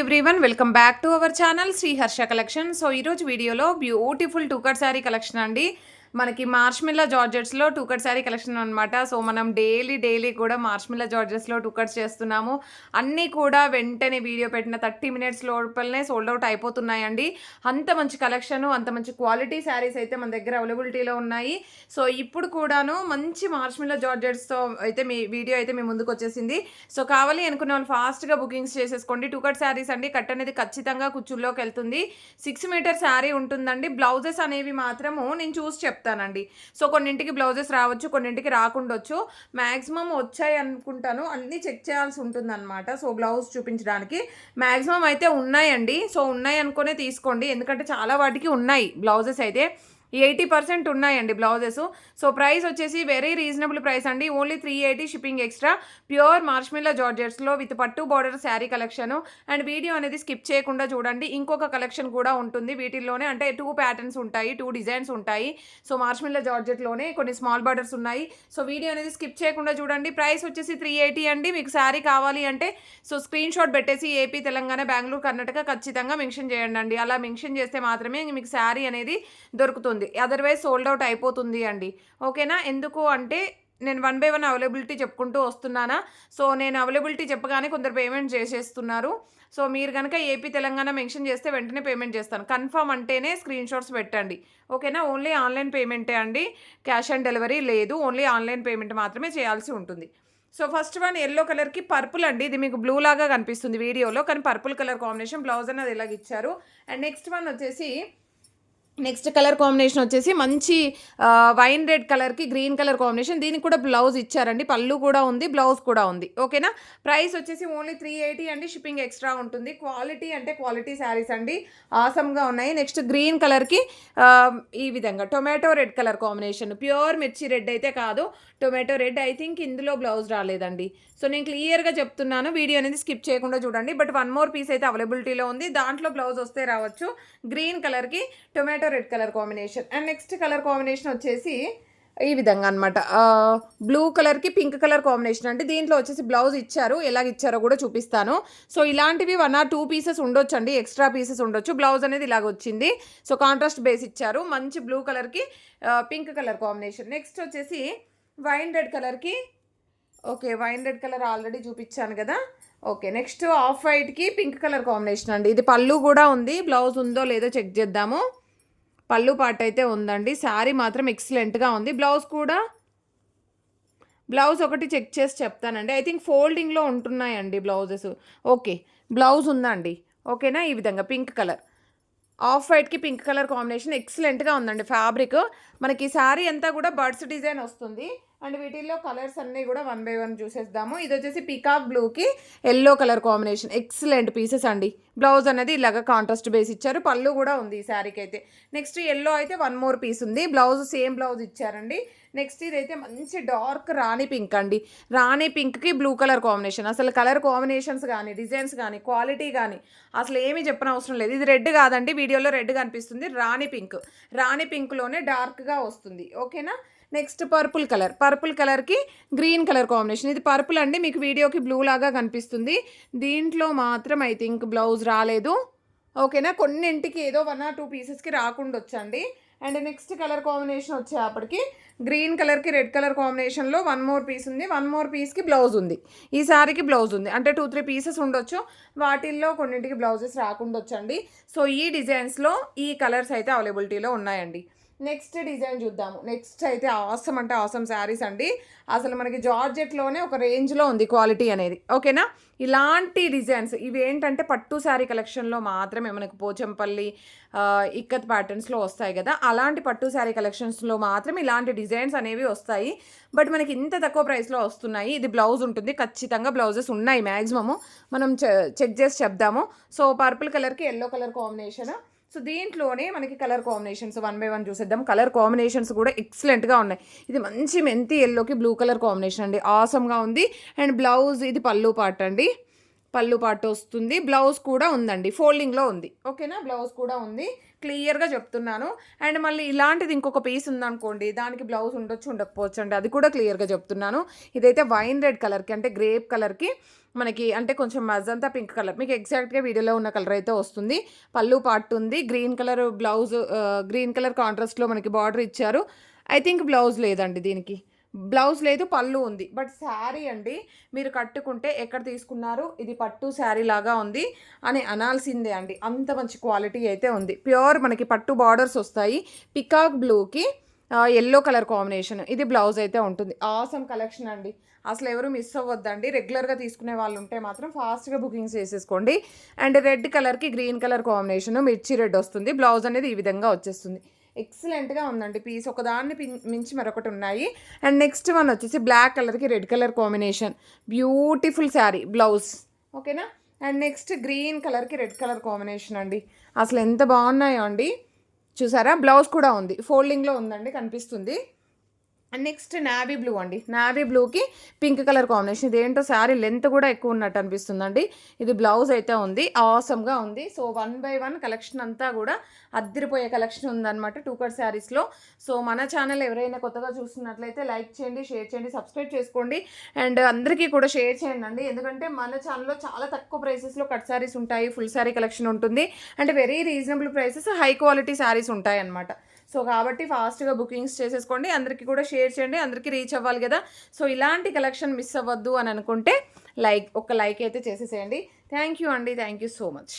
Everyone welcome back to our channel Sriharsha collection so ఈరోజు వీడియోలో beautiful two cut sari collection అండి. మనకి మార్ష్మిల్లా జార్జెట్స్లో టూ కట్ శారీ కలెక్షన్ అనమాట సో మనం డైలీ డైలీ కూడా మార్ష్మిల్లా జార్జెట్స్లో టూ కట్స్ చేస్తున్నాము. అన్నీ కూడా వెంటనే వీడియో పెట్టిన థర్టీ మినిట్స్ లోపలనే సోల్డ్ అవుట్ అయిపోతున్నాయండి. అంత మంచి కలెక్షన్ అంత మంచి క్వాలిటీ శారీస్ అయితే మన దగ్గర అవైలబిలిటీలో ఉన్నాయి. సో ఇప్పుడు కూడాను మంచి మార్ష్మిల్లా జార్జెట్స్తో అయితే మీ వీడియో అయితే మీ ముందుకు వచ్చేసింది. సో కావాలి అనుకున్న వాళ్ళు ఫాస్ట్గా బుకింగ్స్ చేసేసుకోండి. టూ కట్ శారీస్ అండి. కట్ అనేది ఖచ్చితంగా కుచ్చుల్లోకి వెళ్తుంది. సిక్స్ మీటర్ శారీ ఉంటుందండి. బ్లౌజెస్ అనేవి మాత్రము నేను చూసి చెప్తానండి. సో కొన్నింటికి బ్లౌజెస్ రావచ్చు కొన్నింటికి రాకుండొచ్చు. మ్యాక్సిమం వచ్చాయి అనుకుంటాను. అన్నీ చెక్ చేయాల్సి ఉంటుందన్నమాట. సో బ్లౌజ్ చూపించడానికి మ్యాక్సిమం అయితే ఉన్నాయండి. సో ఉన్నాయి అనుకునే తీసుకోండి. ఎందుకంటే చాలా వాటికి ఉన్నాయి బ్లౌజెస్ అయితే. ఎయిటీ పర్సెంట్ ఉన్నాయండి బ్లౌజెస్. సో ప్రైస్ వచ్చేసి వెరీ రీజనబుల్ ప్రైస్ అండి. Only three eighty shipping extra. Pure మార్ష్మిల్లా జార్జెట్స్లో విత్ పట్టు border sari collection. And video అనేది స్కిప్ చేయకుండా చూడండి. ఇంకొక కలెక్షన్ కూడా ఉంటుంది వీటిల్లోనే. అంటే టూ ప్యాటర్న్స్ ఉంటాయి టూ డిజైన్స్ ఉంటాయి. సో మార్ష్మిల్లా జార్జెట్లోనే కొన్ని స్మాల్ బార్డర్స్ ఉన్నాయి. సో వీడియో అనేది స్కిప్ చేయకుండా చూడండి. ప్రైస్ వచ్చేసి త్రీ ఎయిటీ అండి. మీకు శారీ కావాలి అంటే సో స్క్రీన్ షాట్ పెట్టేసి ఏపీ తెలంగాణ బెంగళూరు కర్ణాటక ఖచ్చితంగా మెన్షన్ చేయండి అలా మెన్షన్ చేస్తే మాత్రమే మీకు శారీ అనేది దొరుకుతుంది. అదర్వైజ్ సోల్డ్ అవుట్ అయిపోతుంది అండి. ఓకేనా? ఎందుకు అంటే నేను వన్ బై వన్ అవైలబిలిటీ చెప్పుకుంటూ వస్తున్నానా? సో నేను అవైలబిలిటీ చెప్పగానే కొందరు పేమెంట్ చేసేస్తున్నారు. సో మీరు కనుక ఏపీ తెలంగాణ మెన్షన్ చేస్తే వెంటనే పేమెంట్ చేస్తాను. కన్ఫర్మ్ అంటేనే స్క్రీన్ షాట్స్ పెట్టండి. ఓకేనా? ఓన్లీ ఆన్లైన్ పేమెంటే అండి. క్యాష్ ఆన్ డెలివరీ లేదు. ఓన్లీ ఆన్లైన్ పేమెంట్ మాత్రమే చేయాల్సి ఉంటుంది. సో ఫస్ట్ వన్ ఎల్లో కలర్కి పర్పుల్ అండి. ఇది మీకు బ్లూ లాగా కనిపిస్తుంది వీడియోలో. కానీ పర్పుల్ కలర్ కాంబినేషన్ బ్లౌజ్ అనేది ఇలాగ ఇచ్చారు? అండ్ నెక్స్ట్ వన్ వచ్చేసి నెక్స్ట్ కలర్ కాంబినేషన్ వచ్చేసి మంచి వైన్ రెడ్ కలర్కి గ్రీన్ కలర్ కాంబినేషన్. దీనికి కూడా బ్లౌజ్ ఇచ్చారండి. పళ్ళు కూడా ఉంది బ్లౌజ్ కూడా ఉంది. ఓకేనా? ప్రైస్ వచ్చేసి ఓన్లీ త్రీ ఎయిటీ అండి. షిప్పింగ్ ఎక్స్ట్రా ఉంటుంది. క్వాలిటీ అంటే క్వాలిటీ శారీస్ అండి. ఆసమ్గా ఉన్నాయి. నెక్స్ట్ గ్రీన్ కలర్కి ఈ విధంగా tomato red colour combination. Pure మిర్చి రెడ్ అయితే కాదు. టొమాటో రెడ్ ఐ థింక్ ఇందులో బ్లౌజ్ రాలేదండి. సో నేను క్లియర్గా చెప్తున్నాను. వీడియో అనేది స్కిప్ చేయకుండా చూడండి. బట్ వన్ మోర్ పీస్ అయితే అవైలబిలిటీలో ఉంది. దాంట్లో బ్లౌజ్ వస్తే రావచ్చు. గ్రీన్ కలర్కి tomato red colour combination. And next colour combination వచ్చేసి ఈ విధంగా అనమాట బ్లూ కలర్కి పింక్ కలర్ కాంబినేషన్. అంటే దీంట్లో వచ్చేసి బ్లౌజ్ ఇచ్చారు ఎలాగ ఇచ్చారో కూడా చూపిస్తాను. సో ఇలాంటివి వన్ ఆర్ టూ పీసెస్ ఉండొచ్చు అండి ఎక్స్ట్రా పీసెస్ ఉండొచ్చు. బ్లౌజ్ అనేది ఇలాగ వచ్చింది. సో కాంట్రాస్ట్ బేస్ ఇచ్చారు మంచి బ్లూ కలర్కి పింక్ కలర్ కాంబినేషన్. నెక్స్ట్ వచ్చేసి వైన్ రెడ్ కలర్కి okay wine red colour already చూపించాను కదా. ఓకే నెక్స్ట్ ఆఫ్ వైట్కి పింక్ కలర్ కాంబినేషన్ అండి. ఇది పళ్ళు కూడా ఉంది బ్లౌజ్ ఉందో లేదో చెక్ చేద్దాము. పళ్ళు పాట అయితే ఉందండి. శారీ మాత్రం ఎక్సలెంట్గా ఉంది. బ్లౌజ్ కూడా బ్లౌజ్ ఒకటి చెక్ చేసి చెప్తానండి. ఐ థింక్ ఫోల్డింగ్లో ఉంటున్నాయండి బ్లౌజెస్. ఓకే బ్లౌజ్ ఉందండి. ఓకేనా? ఈ విధంగా పింక్ కలర్. ఆఫ్ వైట్కి పింక్ కలర్ కాంబినేషన్ ఎక్సలెంట్గా ఉందండి ఫ్యాబ్రిక్. మనకి శారీ అంతా కూడా బర్డ్స్ డిజైన్ వస్తుంది. అండ్ వీటిల్లో కలర్స్ అన్నీ కూడా వన్ బై వన్ చూసేద్దాము. ఇది వచ్చేసి పికాక్ బ్లూకి yellow colour combination. Excellent pieces అండి. బ్లౌజ్ అనేది ఇలాగ కాంట్రాస్ట్ బేస్ ఇచ్చారు. పళ్ళు కూడా ఉంది ఈ శారీకి అయితే నెక్స్ట్ ఎల్లో అయితే వన్ మోర్ పీస్ ఉంది. బ్లౌజ్ సేమ్ బ్లౌజ్ ఇచ్చారండి. నెక్స్ట్ ఇదైతే మంచి డార్క్ రాణి పింక్ అండి. రాణి పింక్కి బ్లూ కలర్ కాంబినేషన్ అసలు కలర్ కాంబినేషన్స్ కానీ డిజైన్స్ కానీ క్వాలిటీ కానీ అసలు ఏమీ చెప్పిన అవసరం లేదు. ఇది రెడ్ కాదండి. వీడియోలో రెడ్ కనిపిస్తుంది. రాణి పింక్ రాణి పింక్లోనే డార్క్గా వస్తుంది. ఓకేనా నెక్స్ట్ పర్పుల్ కలర్. పర్పుల్ కలర్కి గ్రీన్ కలర్ కాంబినేషన్. ఇది పర్పుల్ అండి మీకు వీడియోకి బ్లూ లాగా కనిపిస్తుంది. దీంట్లో మాత్రం ఐ థింక్ బ్లౌజ్ రాలేదు. ఓకేనా? కొన్నింటికి ఏదో వన్ ఆర్ టూ పీసెస్కి రాకుండా వచ్చండి అండ్ నెక్స్ట్ కలర్ కాంబినేషన్ వచ్చేప్పటికి గ్రీన్ కలర్కి రెడ్ కలర్ కాంబినేషన్లో వన్ మోర్ పీస్ ఉంది. వన్ మోర్ పీస్కి బ్లౌజ్ ఉంది. ఈ సారీకి బ్లౌజ్ ఉంది. అంటే టూ త్రీ పీసెస్ ఉండొచ్చు. వాటిల్లో కొన్నింటికి బ్లౌజెస్ రాకుండొచ్చండి. సో ఈ డిజైన్స్లో ఈ కలర్స్ అయితే అవైలబిలిటీలో ఉన్నాయండి. నెక్స్ట్ డిజైన్ చూద్దాము. నెక్స్ట్ అయితే ఆసమ్ అంటే ఆసమ్ శారీస్ అండి. అసలు మనకి జార్జెట్లోనే ఒక రేంజ్లో ఉంది క్వాలిటీ అనేది. ఓకేనా? ఇలాంటి డిజైన్స్ ఇవి ఏంటంటే పట్టు శారీ కలెక్షన్లో మాత్రమే మనకు పోచంపల్లి ఇక్కత్ ప్యాటర్న్స్లో వస్తాయి కదా. అలాంటి పట్టు శారీ కలెక్షన్స్లో మాత్రం ఇలాంటి డిజైన్స్ అనేవి వస్తాయి. బట్ మనకి ఇంత తక్కువ ప్రైస్లో వస్తున్నాయి. ఇది బ్లౌజ్ ఉంటుంది. ఖచ్చితంగా బ్లౌజెస్ ఉన్నాయి మ్యాక్సిమము మనం చెక్ చేసి చెప్దాము. సో పర్పుల్ కలర్కి ఎల్లో కలర్ కాంబినేషన్ సో దీంట్లోనే మనకి colour combinations one by one చూసేద్దాం. కలర్ కాంబినేషన్స్ కూడా ఎక్సలెంట్గా ఉన్నాయి. ఇది మంచి మెంతి ఎల్లోకి బ్లూ కలర్ కాంబినేషన్ అండి. ఆసమ్గా ఉంది. అండ్ బ్లౌజ్ ఇది పళ్ళు పాట అండి. పళ్ళు పాట వస్తుంది. బ్లౌజ్ కూడా ఉందండి. ఫోల్డింగ్లో ఉంది. ఓకేనా? బ్లౌజ్ కూడా ఉంది. క్లియర్గా చెప్తున్నాను. అండ్ మళ్ళీ ఇలాంటిది ఇంకొక పీస్ ఉందనుకోండి దానికి బ్లౌజ్ ఉండొచ్చు ఉండకపోవచ్చు అండి అది కూడా క్లియర్గా చెప్తున్నాను. ఇదైతే వైన్ రెడ్ కలర్కి అంటే గ్రేప్ కలర్కి మనకి అంటే కొంచెం మజంతా పింక్ కలర్. మీకు ఎగ్జాక్ట్గా వీడియోలో ఉన్న కలర్ అయితే వస్తుంది. పళ్ళు పాటు ఉంది. Green colour blouse green colour కాంట్రాస్ట్లో మనకి బార్డర్ ఇచ్చారు. ఐ థింక్ బ్లౌజ్ లేదండి దీనికి. బ్లౌజ్ లేదు పళ్ళు ఉంది. బట్ శారీ అండి మీరు కట్టుకుంటే ఎక్కడ తీసుకున్నారు? ఇది పట్టు శారీ లాగా ఉంది అని అనాల్సిందే అండి. అంత మంచి క్వాలిటీ అయితే ఉంది. ప్యూర్ మనకి పట్టు బార్డర్స్ వస్తాయి. పికాక్ బ్లూకి ఎల్లో కలర్ కాంబినేషన్. ఇది బ్లౌజ్ అయితే ఉంటుంది. ఆసమ్ కలెక్షన్ అండి. అసలు ఎవరు మిస్ అవ్వద్దండి. రెగ్యులర్గా తీసుకునే వాళ్ళు ఉంటే మాత్రం ఫాస్ట్గా బుకింగ్స్ చేసేసుకోండి. అండ్ రెడ్ కలర్కి గ్రీన్ కలర్ కాంబినేషన్ మిర్చి రెడ్ వస్తుంది. బ్లౌజ్ అనేది ఈ విధంగా వచ్చేస్తుంది. ఎక్సలెంట్గా ఉందండి పీస్. ఒకదాన్ని మించి మరొకటి ఉన్నాయి. అండ్ నెక్స్ట్ వన్ వచ్చేసి బ్లాక్ కలర్కి red colour combination. Beautiful sari blouse. ఓకేనా? అండ్ నెక్స్ట్ గ్రీన్ కలర్కి రెడ్ కలర్ కాంబినేషన్ అండి. అసలు ఎంత బాగున్నాయో అండి. చూసారా? బ్లౌజ్ కూడా ఉంది. ఫోల్డింగ్లో ఉందండి కనిపిస్తుంది. నెక్స్ట్ నావీ బ్లూ అండి. నావీ బ్లూకి పింక్ కలర్ కాంబినేషన్. ఇదేంటో శారీ లెంత్ కూడా ఎక్కువ ఉన్నట్టు అనిపిస్తుందండి. ఇది బ్లౌజ్ అయితే ఉంది. ఆసమ్గా ఉంది. So one by one collection అంతా కూడా అద్దరిపోయే కలెక్షన్ ఉందన్నమాట టూ కట్ శారీస్లో సో మన ఛానల్ ఎవరైనా కొత్తగా చూస్తున్నట్లయితే లైక్ చేయండి షేర్ చేయండి సబ్స్క్రైబ్ చేసుకోండి. అండ్ అందరికీ కూడా షేర్ చేయండి అండి. ఎందుకంటే మన ఛానల్లో చాలా తక్కువ ప్రైసెస్లో కట్ శారీస్ ఉంటాయి. ఫుల్ శారీ కలెక్షన్ ఉంటుంది. అంటే very reasonable prices high quality saris ఉంటాయి అన్నమాట సో కాబట్టి ఫాస్ట్గా బుకింగ్స్ చేసేసుకోండి అందరికీ కూడా షేర్ చేయండి అందరికీ రీచ్ అవ్వాలి కదా. సో ఇలాంటి కలెక్షన్ మిస్ అవ్వద్దు అని అనుకుంటే లైక్ ఒక లైక్ అయితే చేసేసేయండి. థ్యాంక్ యూ అండి థ్యాంక్ యూ సో మచ్.